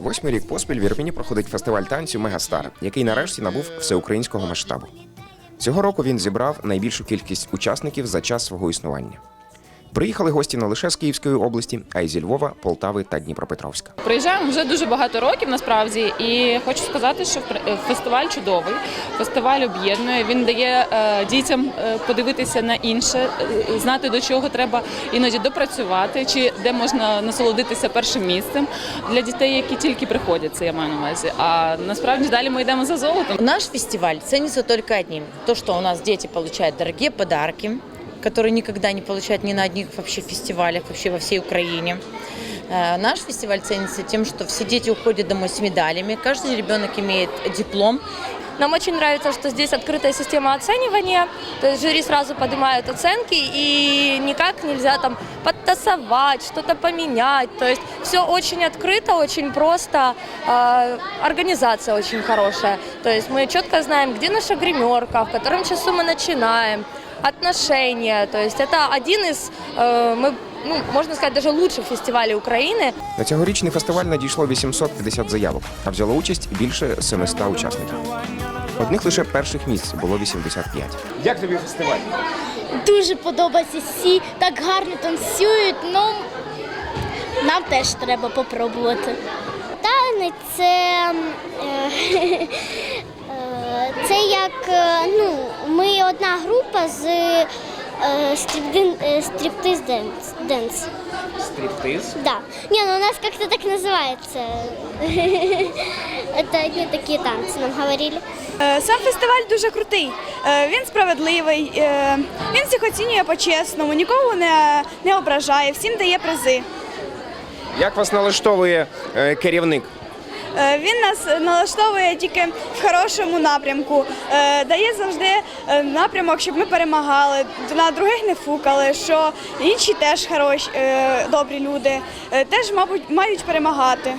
Восьмий рік поспіль в Ірпіні проходить фестиваль танцю Мегастар, який нарешті набув всеукраїнського масштабу. Цього року він зібрав найбільшу кількість учасників за час свого існування. Приїхали гості не лише з Київської області, а й зі Львова, Полтави та Дніпропетровська. Приїжджаємо вже дуже багато років насправді, і хочу сказати, що фр- фестиваль чудовий. Фестиваль об'єднує. Він дає е, дітям е, подивитися на інше, е, знати до чого треба іноді допрацювати, чи де можна насолодитися першим місцем для дітей, які тільки приходять. Це я маю на увазі. А насправді далі ми йдемо за золотом. Наш фестиваль ценится только одним. То, что у нас дети получают дорогие подарки, которые никогда не получают ни на одних вообще фестивалях, вообще во всей Украине. Э, Наш фестиваль ценится тем, что все дети уходят домой с медалями, каждый ребенок имеет диплом, Нам очень нравится, что здесь открытая система оценивания, то есть жюри сразу поднимает оценки и никак нельзя там подтасовать, что-то поменять. То есть все очень открыто, очень просто, э, организация очень хорошая. То есть мы четко знаем, где наша гримерка, в котором часу мы начинаем, отношения. То есть это один из, э, мы, ну, можно сказать, даже лучших фестивалей Украины. На цьогорічний фестиваль надійшло 850 заявок, а взяло участь більше 700 учасників. Одних лише перших місць було 85. Як тобі фестиваль? Дуже подобається. Всі так гарно танцюють. Ну нам теж треба попробувати. Танець це, е, е, це як е, ну, ми одна група з е, стрібдин- е, стриптиз денс. денс. Стриптиз. Да. Не, ну у нас как-то так называется. Это одни такие танцы, нам говорили. Е, Сам фестиваль дуже крутий. Е, Він справедливий, е, він всіх оцінює по-чесному, нікого не, не ображає, всім дає призи. Як вас налаштовує е, керівник? Е, Він нас налаштовує тільки в хорошому напрямку, е, дає завжди е, напрямок, щоб ми перемагали, на других не фукали, що інші теж хороші, добрі люди, теж, мабуть, мають перемагати.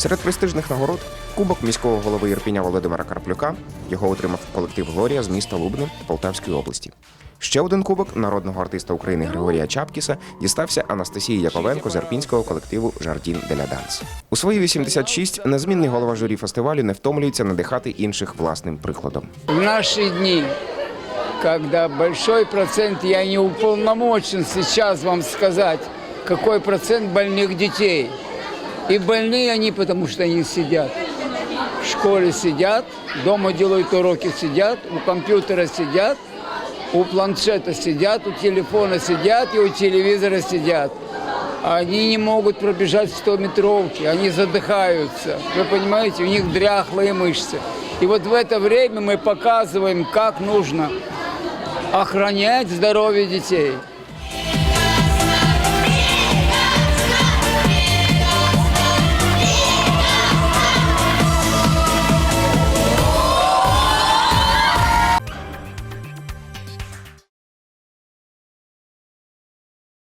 Серед престижних нагород кубок міського голови Ірпіня Володимира Карплюка. Його отримав колектив Глорія з міста Лубни Полтавської області. Ще один кубок народного артиста України Григорія Чапкіса дістався Анастасії Яковенко з ірпінського колективу Жардін Деля Данс. У свої 86 незмінний голова журі фестивалю не втомлюється надихати інших власним прикладом. В наши дни, когда большой процент, я не уполномочен сейчас вам сказать, какой процент больных детей. И больные они, потому что они сидят. В школе сидят, дома делают уроки, сидят, у компьютера сидят, у планшета сидят, у телефона сидят и у телевизора сидят. Они не могут пробежать 100 метровки, они задыхаются. Вы понимаете, у них дряхлые мышцы. И вот в это время мы показываем, как нужно охранять здоровье детей.